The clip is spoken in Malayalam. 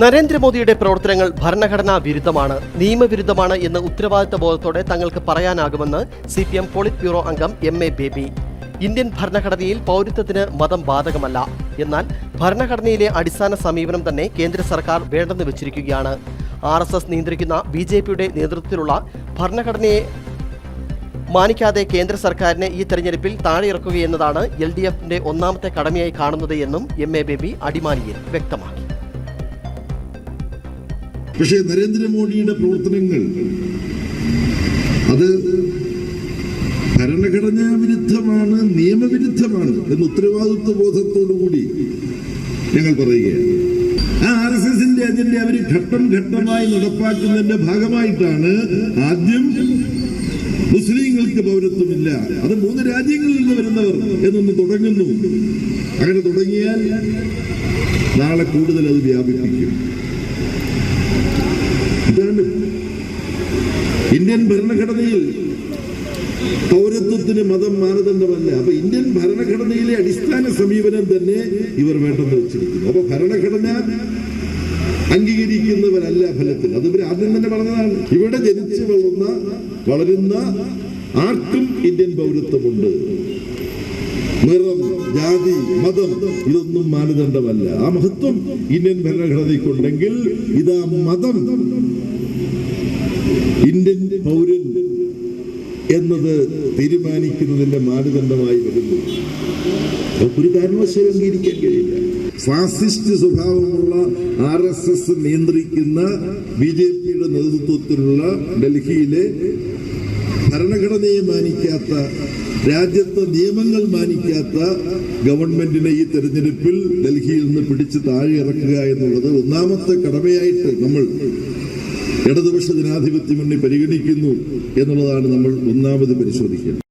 നരേന്ദ്രമോദിയുടെ പ്രവർത്തനങ്ങൾ ഭരണഘടനാ വിരുദ്ധമാണ് നിയമവിരുദ്ധമാണ് എന്ന് ഉത്തരവാദിത്ത ബോധത്തോടെ തങ്ങൾക്ക് പറയാനാകുമെന്ന് C P M polit bureau അംഗം എം എ ബേബി. ഇന്ത്യൻ ഭരണഘടനയിൽ പൗരത്വത്തിന് മതം ബാധകമല്ല. എന്നാൽ ഭരണഘടനയിലെ അടിസ്ഥാന സമീപനം തന്നെ കേന്ദ്ര സർക്കാർ വേണ്ടെന്ന് വെച്ചിരിക്കുകയാണ്. ആർ എസ് എസ് നിയന്ത്രിക്കുന്ന ബി ജെ പിയുടെ നേതൃത്വത്തിലുള്ള ഭരണഘടനയെ മാനിക്കാതെ കേന്ദ്ര സർക്കാരിനെ ഈ തെരഞ്ഞെടുപ്പിൽ താഴെയിറക്കുകയെന്നതാണ് എൽ ഡി എഫിന്റെ ഒന്നാമത്തെ കടമയായി കാണുന്നത് എന്നും എം എ ബേബി അടിമാലിയിൽ വ്യക്തമാക്കി. പക്ഷേ നരേന്ദ്രമോദിയുടെ പ്രവർത്തനങ്ങൾ അത് ഭരണഘടനാ വിരുദ്ധമാണ് നിയമവിരുദ്ധമാണ് എന്ന ഉത്തരവാദിത്വ ബോധത്തോടുകൂടി ഞങ്ങൾ പറയുകയാണ്. ആ ആർ എസ് എസിന്റെ അജണ്ട അവർ ഘട്ടം ഘട്ടമായി നടപ്പാക്കുന്നതിന്റെ ഭാഗമായിട്ടാണ് ആദ്യം മുസ്ലിങ്ങൾക്ക് പൗരത്വമില്ല. അത് മൂന്ന് രാജ്യങ്ങളിൽ നിന്ന് വരുന്നവർ എന്നൊന്ന് തുടങ്ങുന്നു. അങ്ങനെ തുടങ്ങിയാൽ നാളെ കൂടുതൽ അത് വ്യാപിപ്പിക്കും. ഇതാണ് ഇന്ത്യൻ ഭരണഘടനയിൽ പൗരത്വത്തിന് മതം മാനദണ്ഡമല്ല. അപ്പൊ ഇന്ത്യൻ ഭരണഘടനയിലെ അടിസ്ഥാന സമീപനം തന്നെ ഇവർ വേണ്ടെന്ന് വെച്ചിരിക്കുന്നു. അപ്പൊ ഭരണഘടന അംഗീകരിക്കുന്നവരല്ല ഫലത്തിൽ. അത് ഇവർ ആദ്യം തന്നെ പറഞ്ഞതാണ്. ഇവിടെ ജനിച്ചു വളർന്ന വളരുന്ന ആർക്കും ഇന്ത്യൻ പൗരത്വമുണ്ട്. നിറം ജാതി മതം ഇതൊന്നും മാനദണ്ഡമല്ല. ആ മഹത്വം ഇന്ത്യൻ ഭരണഘടനയ്ക്കുണ്ടെങ്കിൽ ഇതാ മതം. ഇന്ത്യൻ പൗരൻ എന്നത് തീരുമാനിക്കുന്നതിന്റെ മാനദണ്ഡമായി വരുന്നു. ഒരു കാരണവശാലും അംഗീകരിക്കാൻ കഴിയില്ല. ഫാസിസ്റ്റ് സ്വഭാവമുള്ള ആർ എസ് എസ് നിയന്ത്രിക്കുന്ന ബി ജെ പിയുടെ നേതൃത്വത്തിലുള്ള ഡൽഹിയിലെ ഭരണഘടനയെ മാനിക്കാത്ത രാജ്യത്തെ നിയമങ്ങൾ മാനിക്കാത്ത ഗവൺമെന്റിനെ ഈ തെരഞ്ഞെടുപ്പിൽ ഡൽഹിയിൽ നിന്ന് പിടിച്ച് താഴെ ഇറക്കുക എന്നുള്ളത് ഒന്നാമത്തെ കടമയായിട്ട് നമ്മൾ ഇടതുപക്ഷ ജനാധിപത്യ മുന്നണി പരിഗണിക്കുന്നു എന്നുള്ളതാണ് നമ്മൾ ഒന്നാമത് പരിശോധിക്കേണ്ടത്.